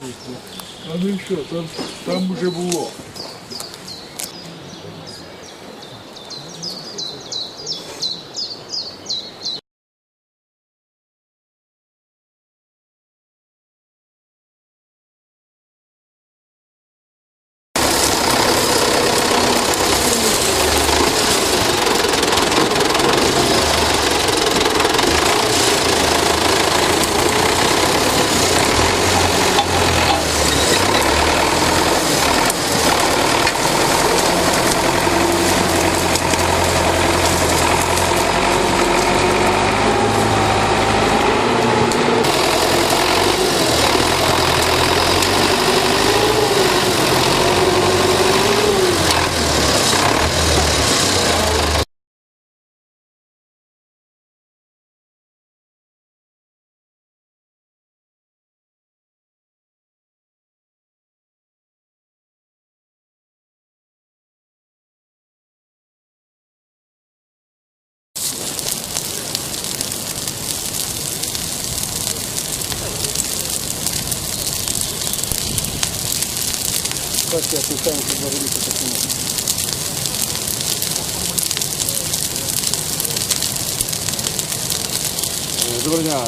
А ну і що, там, там вже було. Доброго дня.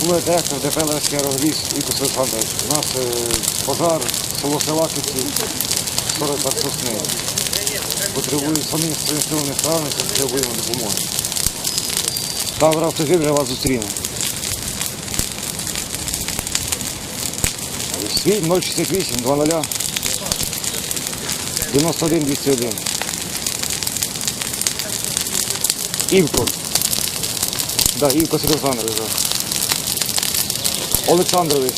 Головний директор ДП Левський аероліс Вікус Олександрович. У нас е, пожар, село Селаківці, 40 сосни. Потребують самі своїми силами справитися, потребуємо допомоги. Тавр автожив вже вас зустріне. Свій 068 00 91 201. Івко. Да, Івко Олександрович. Олександрович.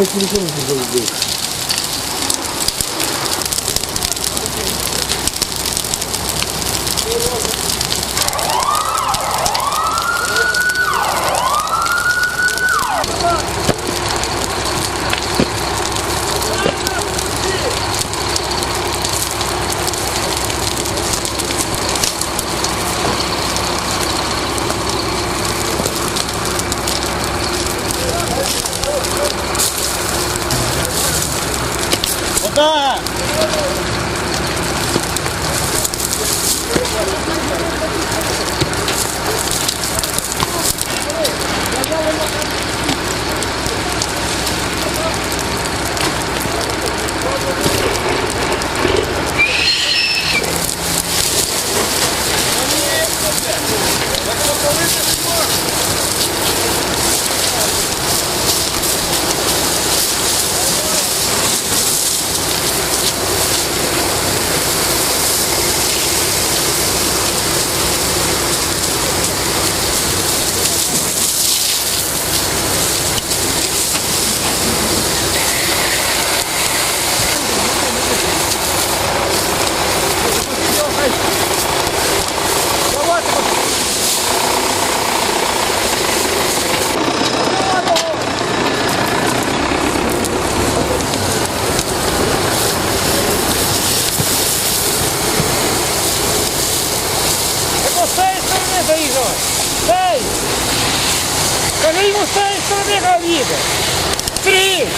Зараз до телефону завжди. Так vocês sobre a vida. Três.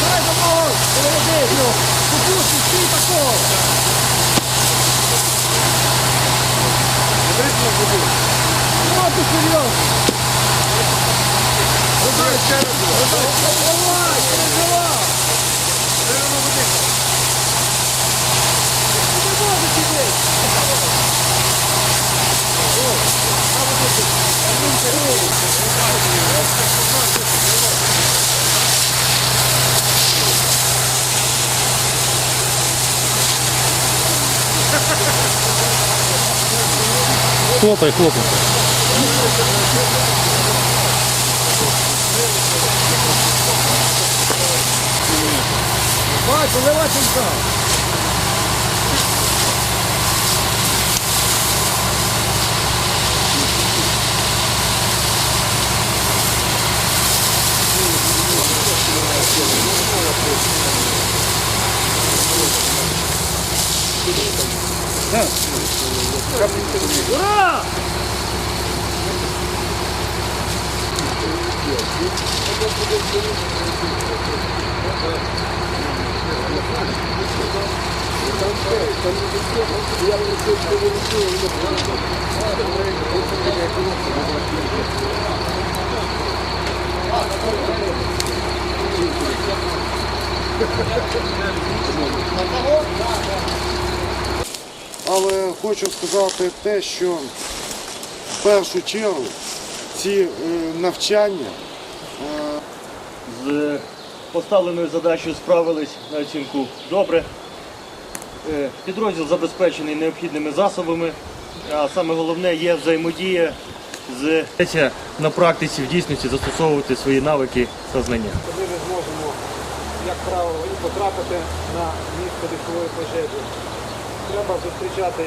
Sai do gol! Pelo dedo! O pulso, sim, tá серйозно! Давай ще раз. Давай, переживай! Не можеш сидіти! Хлопай, хлопай. Бачу, леваченька. Да. Ура! Але хочу сказати те, що в першу чергу ці е, навчання З поставленою задачею справились на оцінку добре. Е, Підрозділ забезпечений необхідними засобами, а саме головне є взаємодія з на практиці в дійсності застосовувати свої навики та знання. Ми зможемо, як правило, і потрапити на місце лісової пожежі. Треба зустрічати,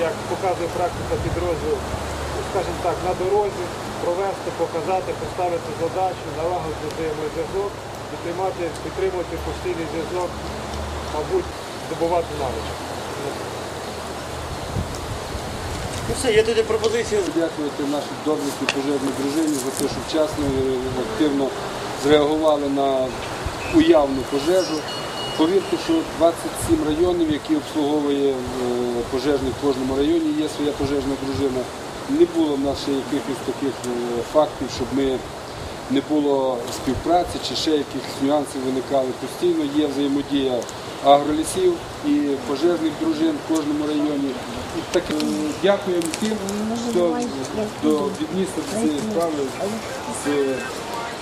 як, показує практика підрозділу, скажімо так, на дорозі, провести, показати, поставити задачу, налагодити взаємозв'язок, підтримати, підтримувати постійний зв'язок, мабуть, здобувати навичок. Ну все, є тоді пропозиція. Дякувати нашій доблесній пожежній дружині за те, що вчасно і активно зреагували на уявну пожежу. Повірте, що 27 районів, які обслуговує е, пожежник в кожному районі, є своя пожежна дружина. Не було в нас ще якихось таких е, фактів, щоб ми не було співпраці чи ще якихось нюансів виникали. Постійно є взаємодія агролісів і пожежних дружин в кожному районі. Так, е, дякуємо тим, хто віднісся до цієї справи з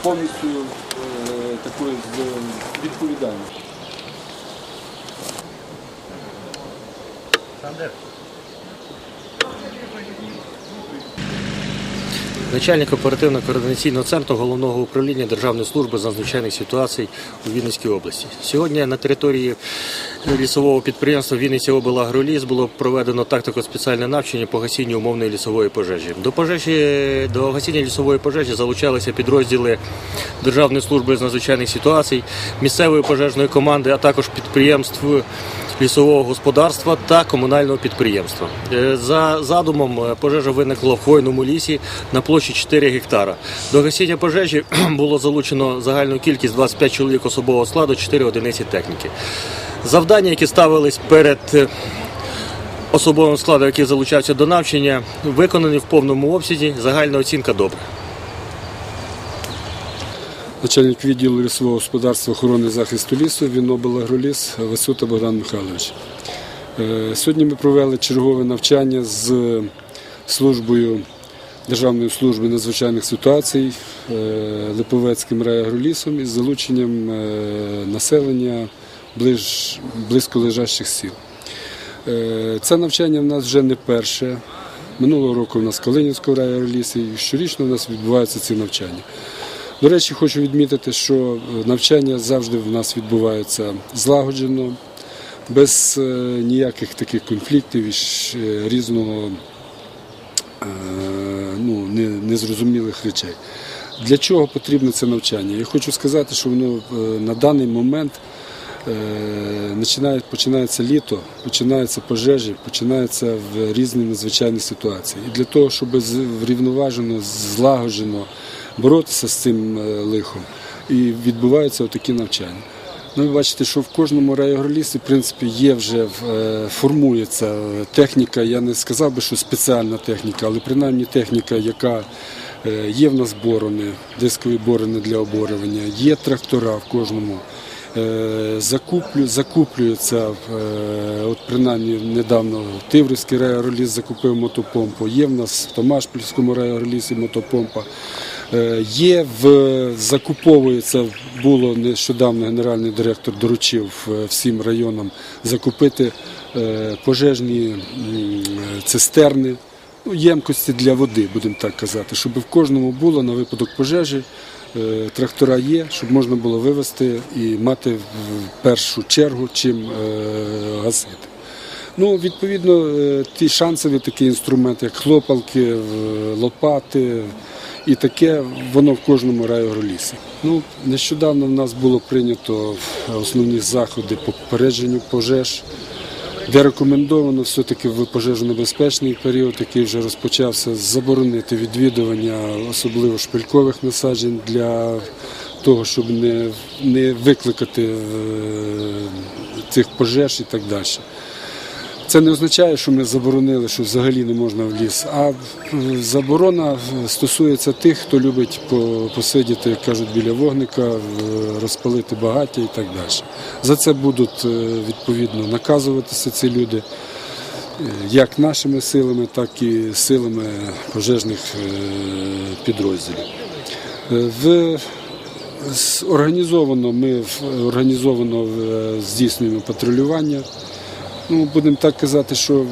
повністю е, такою відповідальністю. Начальник оперативно-координаційного центру головного управління Державної служби з надзвичайних ситуацій у Вінницькій області. Сьогодні на території лісового підприємства Вінниця облагроліс було проведено тактико-спеціальне навчання по гасінню умовної лісової пожежі. До пожежі до гасіння лісової пожежі залучалися підрозділи Державної служби з надзвичайних ситуацій, місцевої пожежної команди, а також підприємств лісового господарства та комунального підприємства. Е, За задумом е, пожежа виникла в хвойному лісі на площі 4 гектара. До гасіння пожежі було залучено загальну кількість 25 чоловік особового складу, 4 одиниці техніки. Завдання, які ставились перед е, особовим складом, який залучався до навчання, виконані в повному обсязі. Загальна оцінка добра. Начальник відділу лісового господарства охорони захисту лісу Вінобелагроліс Васюта Богдан Михайлович. Е, Сьогодні ми провели чергове навчання з службою Державної служби надзвичайних ситуацій е, Липовецьким райагролісом із залученням населення ближ, близько лежащих сіл. Е, Це навчання в нас вже не перше. Минулого року в нас в Калинівському і щорічно у нас відбуваються ці навчання. До речі, хочу відмітити, що е, навчання завжди в нас відбувається злагоджено, без е, ніяких таких конфліктів і різного ну, не- незрозумілих речей. Для чого потрібно це навчання? Я хочу сказати, що воно на даний момент починається літо, починаються пожежі, починаються в різні надзвичайні ситуації. І для того, щоб врівноважено, злагоджено боротися з цим е, лихом, і відбуваються отакі навчання. Ну, ви бачите, що в кожному райогролісі, в принципі, є вже е, формується е, техніка. Я не сказав би, що спеціальна техніка, але принаймні техніка, яка е, є в нас борони, дискові борони для оборювання, є трактора в кожному. Е, Закуплю, закуплюється, е, от принаймні недавно Тиврівський райогроліс закупив мотопомпу, є в нас в Томашпільському райогролісі мотопомпа. Е, Є в закуповується, було нещодавно генеральний директор доручив всім районам закупити пожежні цистерни, ну, ємкості для води, будемо так казати, щоб в кожному було на випадок пожежі. Е, Трактора є, щоб можна було вивезти і мати в першу чергу чим е, гасити. Ну, відповідно, е, ті шансові такі інструменти, як хлопалки, лопати і таке, воно в кожному райогролісі. Ну, нещодавно в нас було прийнято основні заходи по попередженню пожеж, де рекомендовано все-таки в пожежонебезпечний період, який вже розпочався, заборонити відвідування особливо шпилькових насаджень для того, щоб не, не викликати е, цих пожеж і так далі. Це не означає, що ми заборонили, що взагалі не можна в ліс. А е, заборона стосується тих, хто любить посидіти, як кажуть, біля вогника, е, розпалити багаття і так далі. За це будуть е, відповідно наказуватися ці люди, е, як нашими силами, так і силами пожежних е, підрозділів. Е, В Організовано ми організовано е, здійснюємо патрулювання. Ну, будемо так казати, що е,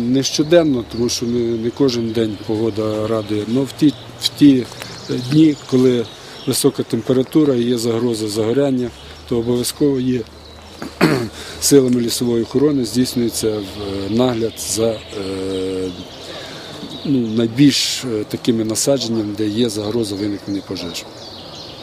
не щоденно, тому що не, кожен день погода радує. Але в ті, в ті е, дні, коли висока температура і є загроза загоряння, то обов'язково є силами лісової охорони здійснюється е, нагляд за ну, найбільш такими насадженнями, де є загроза виникнення пожежі.